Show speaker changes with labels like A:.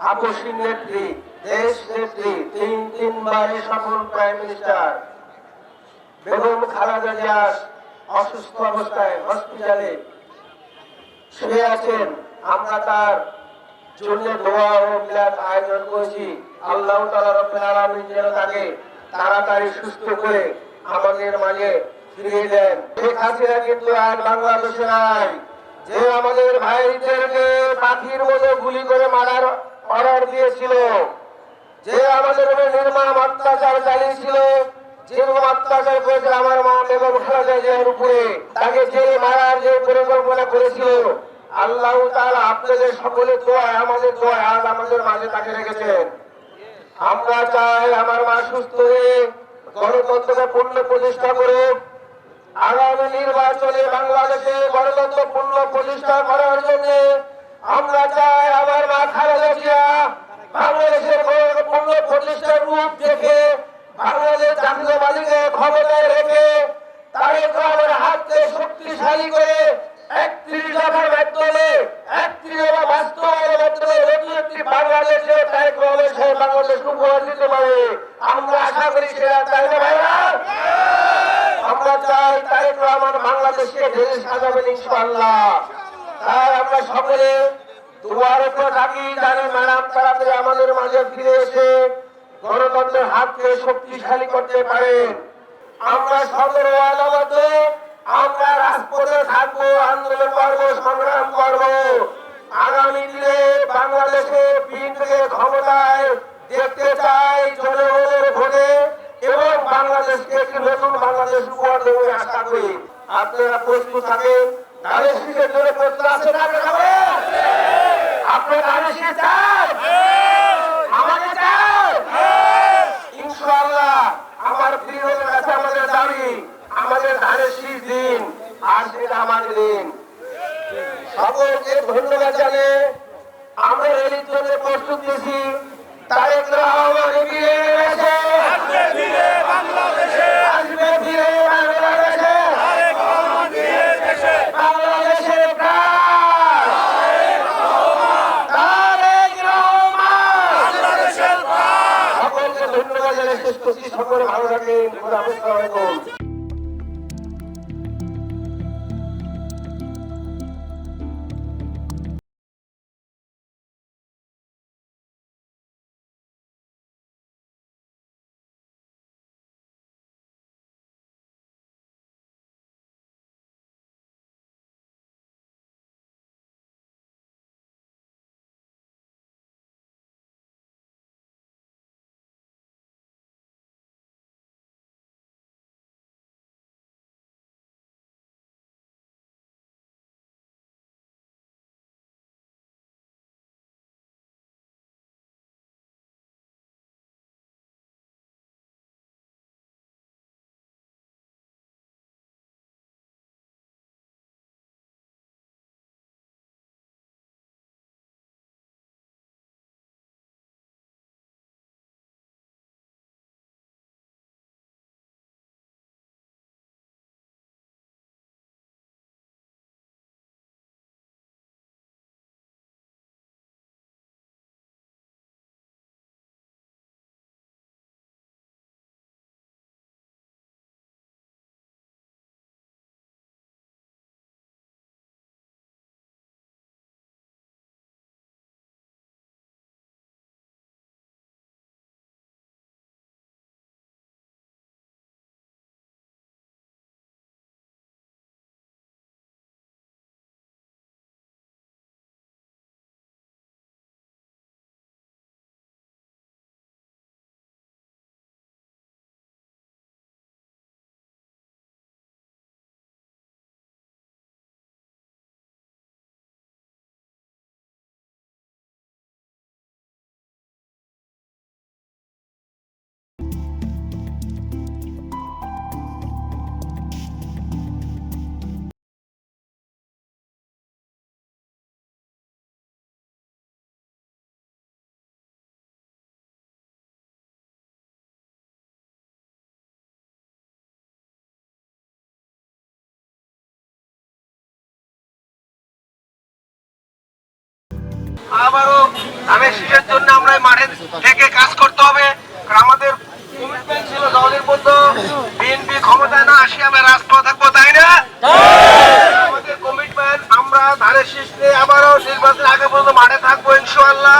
A: আপসী নেত্রী, দেশ নেত্রী, তিন তিনবারে সফল প্রাইম মিনিস্টার। বেগম খালেদা জিয়া অসুস্থ অবস্থায় হসপিটালে শুয়ে আছেন। আমরা তার জন্য দোয়া ও মিলাদ আয়োজন করেছি। আল্লাহ তাআলা রব্বুল আলামিন যেন তাকে তাড়াতাড়ি সুস্থ করে আমাদের মাঝে ফিরিয়ে দেন। শেখ হাসিনা কিন্তু আর বাংলাদেশে নাই। যে আমাদের ভাইদেরকে পাখির মতো গুলি করে মারার অর্ডার দিয়েছিল। যে আমাদের উপরে নির্মম অত্যাচার চালিয়েছিল যেরকম অত্যাচার করেছিল আমার মা বেগম খালেদা উপরে। তাকে জেলে মারার যে পরিকল্পনা করেছিল, আল্লাহ তাআলা আপনাদের সকলের দোয়ায়, আমাদের দোয়ায় আজ আমাদের মাঝে তাকে রেখেছেন। আমরা চাই আমার মা সুস্থ হয়ে গণতন্ত্রকে পূর্ণ প্রতিষ্ঠা করে আগামী নির্বাচনে বাংলাদেশে গণতন্ত্র পূর্ণ প্রতিষ্ঠা করার জন্য আমরা চাই আমার মা খালেদা বাংলাদেশের পূর্ণ প্রতিষ্ঠার রূপ দেখে বাংলাদেশ জাতীয়বাদীকে ক্ষমতায় রেখে তারেক রহমানের হাতকে শক্তিশালী করে বাংলাদেশে আমরা সেটা তাই না আমরা চাই তারেক রহমান বাংলাদেশকে ঢেলে সাজাবেন ইনশাআল্লাহ। তাই আমরা সকলে দুয়ার উপর ডাকি জানি ম্যাডাম তাড়াতাড়ি আমাদের মাঝে ফিরে এসে গণতন্ত্রের হাতকে শক্তিশালী করতে পারেন আমরা সতেরো আলামত আমরা রাজপথে থাকব, আন্দোলন করব, সংগ্রাম করব। আগামী দিনে বাংলাদেশে বিএনপিকে ক্ষমতায় দেখতে চাই জনগণের ভোটে এবং বাংলাদেশকে একটি নতুন বাংলাদেশ উপহার দেবো আশা করি। আপনারা প্রস্তুত থাকেন। আমাদের দিন সকলকে ধন্যবাদ জানিয়ে আমরা রেলির জন্য প্রস্তুত দিয়েছি তারেক রহমান বাংলাদেশে বাংলাদেশের প্রাণ তারেক রহমান সকলকে জানিয়ে শেষ করছি সকলে ভালো থাকেন আসসালামু আবারও ধানের শীষের জন্য আমরা মাঠে থেকে কাজ করতে হবে। আমাদের কমিটমেন্ট ছিল দলের মধ্যে। বিএনপি ক্ষমতায় না আসি আমরা রাজপথ থাকব, তাই না? আমাদের কমিটমেন্ট আমরা ধানের শীষ নিয়ে আবারও নির্বাচন আগে পর্যন্ত মাঠে থাকব, ইনশাআল্লাহ।